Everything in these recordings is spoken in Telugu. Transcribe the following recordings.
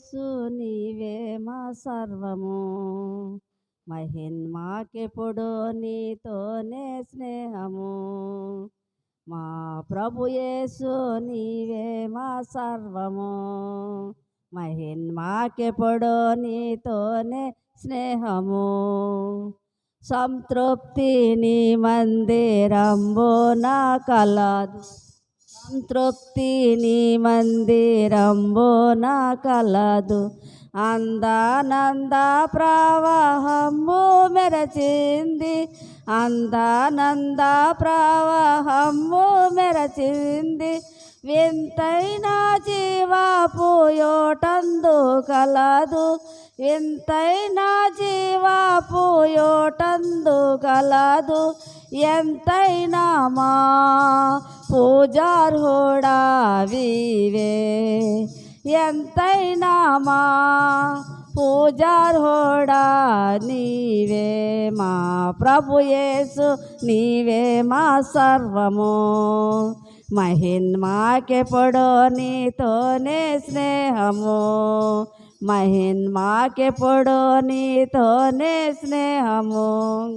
యేసు నీవే మా సర్వము. మహిన్మాకెప్పుడు నీతోనే స్నేహము. మా ప్రభు యేసు నీవే మా సర్వము. మహిన్మాకెప్పుడు నీతోనే స్నేహము. సంతృప్తి నీ మందిరంబు నా కలదు. సంతృప్తి నీ మందిరంబు నా కలదు. అందానంద ప్రవాహము మెరచింది. అందానంద ప్రవాహము మెరచింది. వింతైన జీవాపు యోటందు కలదు. వింతైన జీవాపు యోటందు కలదు. ఎంతైనా మా పూజార్హుడా వివే. ఎంతైనా మా పూజార్హుడా నీవే. మా ప్రభు యేసు నీవే మా సర్వము. మహిన్మాకెప్పుడు నీతోనే స్నేహము. మహిన్మాకెప్పుడు నీతోనే స్నేహము.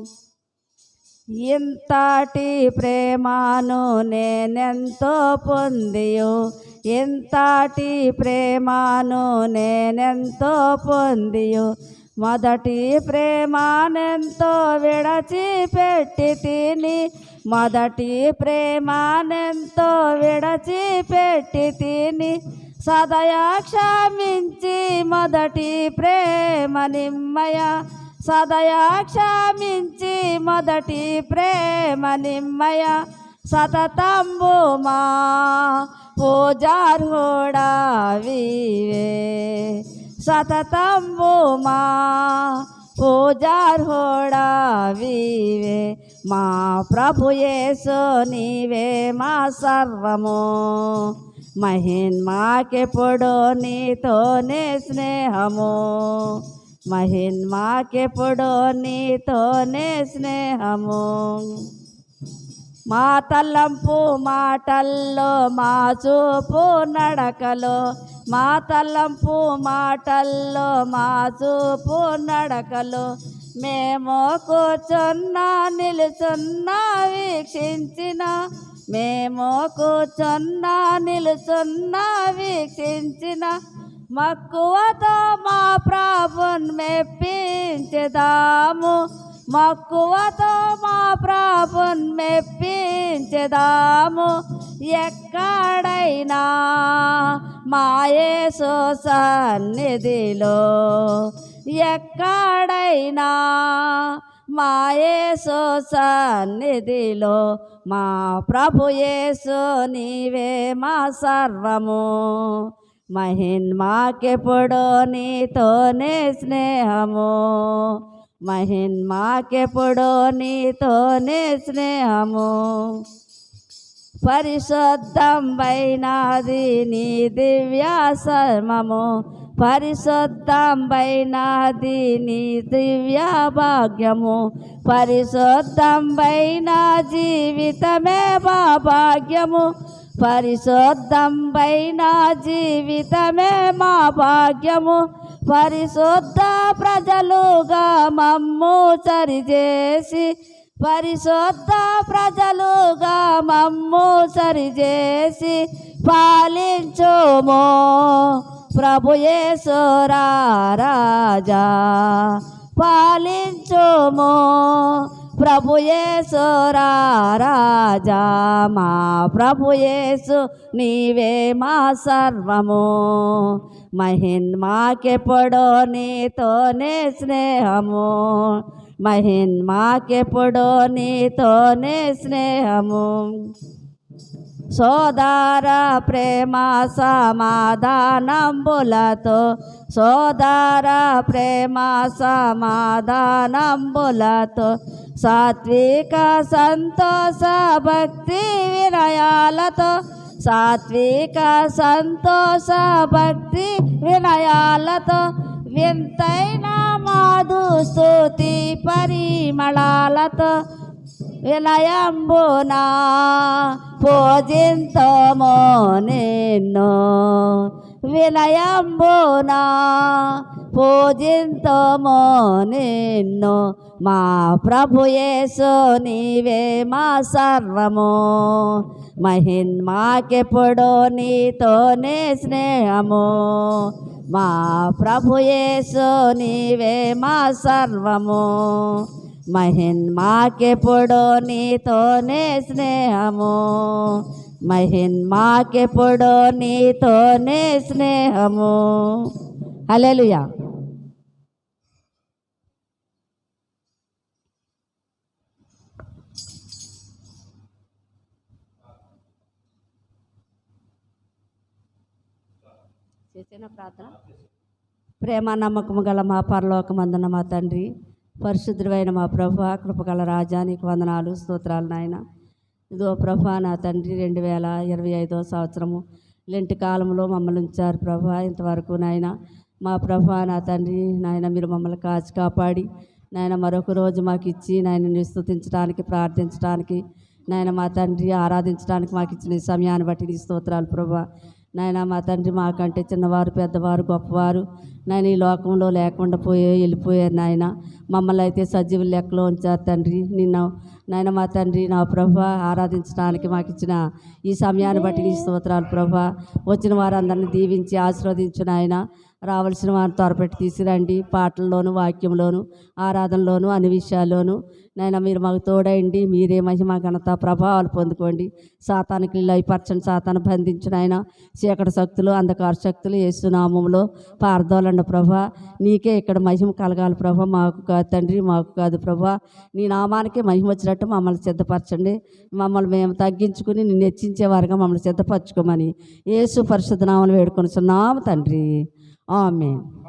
ఇంతటి ప్రేమను నేనెంతో పొందియు? ఇంతటి ప్రేమను నేనెంతో పొందియు? మొదటి ప్రేమానెంతో విడచిపెట్టి తిని మొదటి ప్రేమానెంతో విడచిపెట్టి తిని సదయా క్షమించి మొదటి ప్రేమ నిమ్మయ. సదయా క్షమించి మొదటి ప్రేమ నిమ్మయ సతతంబు మా పూజార్హుడా వివే సతతంబు మా పూజార్హుడా వివే మా ప్రభు నీవే మా సర్వము. మహిన్మాకెప్పుడు నీతోనే స్నేహము. మహిన్మాకెప్పుడు నీతోనే స్నేహము? మా తల్లంపు మాటల్లో మా చూపు నడకలో. మా తల్లంపు మాటల్లో మా చూపు నడకలో. మేము కూర్చున్నా నిలుచున్నా వీక్షించిన. మేము కూర్చున్నా నిలుచున్నా వీక్షించిన. మక్కువతో మా ప్రభున్ మెప్పించెదాము. మక్కువతో మా ప్రభున్ మెప్పించెదాము. ఎక్కడైనా మాయేసు సన్నిధిలో ఎక్కడైనా మాయేసు సన్నిధిలో మా ప్రభు యేసు నీవే మా సర్వము. మహిన్మాకెప్పుడు నీతోనే స్నేహము. మహిన్మాకెప్పుడు నీతోనే స్నేహము. పరిశుద్ధం వైనాది నీ దివ్య సర్మము పరిశుద్ధం నీ దివ్య భాగ్యము. పరిశుద్ధం జీవితమే భాగ్యము. పరిశుద్ధం జీవితమే మా భాగ్యము. పరిశుద్ధ ప్రజలుగా మమ్ము సరిచేసి పరిశుద్ధ ప్రజలుగా మమ్ము సరిచేసి పాలించుమో. ప్రభుయేశ్వరారాజా పాలించుమో. ప్రభు రాజా మా ప్రభుయేసు నీవే మా సర్వము. మహిన్మాకెప్పుడో నీతోనే స్నేహము. మహిన్మాకెప్పుడో నీతోనే స్నేహము. సోదార ప్రేమ సమాధానంబులతో సోదార ప్రేమ సమాధానంబులతో సాత్విక సంతోష భక్తి వినయాలతో సాత్విక సంతోష భక్తి వినయాలతో వింతైన మాధు స్థుతి పరిమళాలతో వినయంబునా పూజింతమో నిన్ను. వినయంబునా పూజింతమో నిన్ను. మా ప్రభుయేసు నీవే మా సర్వము. మహిన్మాకెప్పుడు నీతోనే స్నేహము. మా ప్రభుయేసు నీవే మా సర్వము. మహిన్మాకెప్పుడు నీతోనే స్నేహము. మహిన్మాకెప్పుడు నీతోనే స్నేహము. హలేలుయా చేసిన ప్రార్థన? ప్రేమ నమ్మకము గల మా పరలోకమందన మా తండ్రి. పరిశుద్ధుడైన మా ప్రభా కృపగల రాజానికి వందనాలు స్తోత్రాలు నాయన. ఇదో ప్రభా నా తండ్రి రెండు వేల ఇరవై ఐదో సంవత్సరము లెంటి కాలంలో మమ్మల్ని ఉంచారు ప్రభా ఇంతవరకు నాయన. మా ప్రభా నా తండ్రి నాయన మీరు మమ్మల్ని కాచి కాపాడి నాయన మరొక రోజు మాకు ఇచ్చి నాయన స్థుతించడానికి ప్రార్థించడానికి నాయన మా తండ్రి ఆరాధించడానికి మాకు ఇచ్చిన ఈ సమయాన్ని బట్టి నీ స్తోత్రాలు ప్రభా. నాయన మా తండ్రి మాకంటే చిన్నవారు పెద్దవారు గొప్పవారు. నాయన ఈ లోకంలో లేకుండా పోయే వెళ్ళిపోయారు నాయన. మమ్మల్ని అయితే సజీవుల లెక్కలో ఉంచారు తండ్రి. నిన్న నాయన మా తండ్రి నా ప్రభ ఆరాధించడానికి మాకు ఇచ్చిన ఈ సమయాన్ని బట్టి నీ స్తోత్రాలు ప్రభా. వచ్చిన వారందరిని దీవించి ఆశీర్వదించిన నాయన. రావాల్సిన వారిని త్వరపెట్టి తీసుకురండి. పాటల్లోను వాక్యంలోను ఆరాధనలోను అన్ని విషయాల్లోనూ. నాయన మీరు మాకు తోడయండి. మీరే మహిమ ఘనత ప్రభావాలు పొందుకోండి. సాతానికి లయపరచండి సాతాను బంధించిన ఆయన చీకటి శక్తులు అంధకార శక్తులు ఏసునామంలో పారదోలండి ప్రభా. నీకే ఇక్కడ మహిమ కలగాలి ప్రభా. మాకు కాదు తండ్రి మాకు కాదు ప్రభా. నీ నామానికే మహిమ వచ్చినట్టు మమ్మల్ని సిద్ధపరచండి. మమ్మల్ని మేము తగ్గించుకుని నిన్ను హెచ్చించే వారుగా మమ్మల్ని సిద్ధపరచుకోమని ఏసు పరిశుద్ధ నామలు వేడుకొని తండ్రి. 阿门。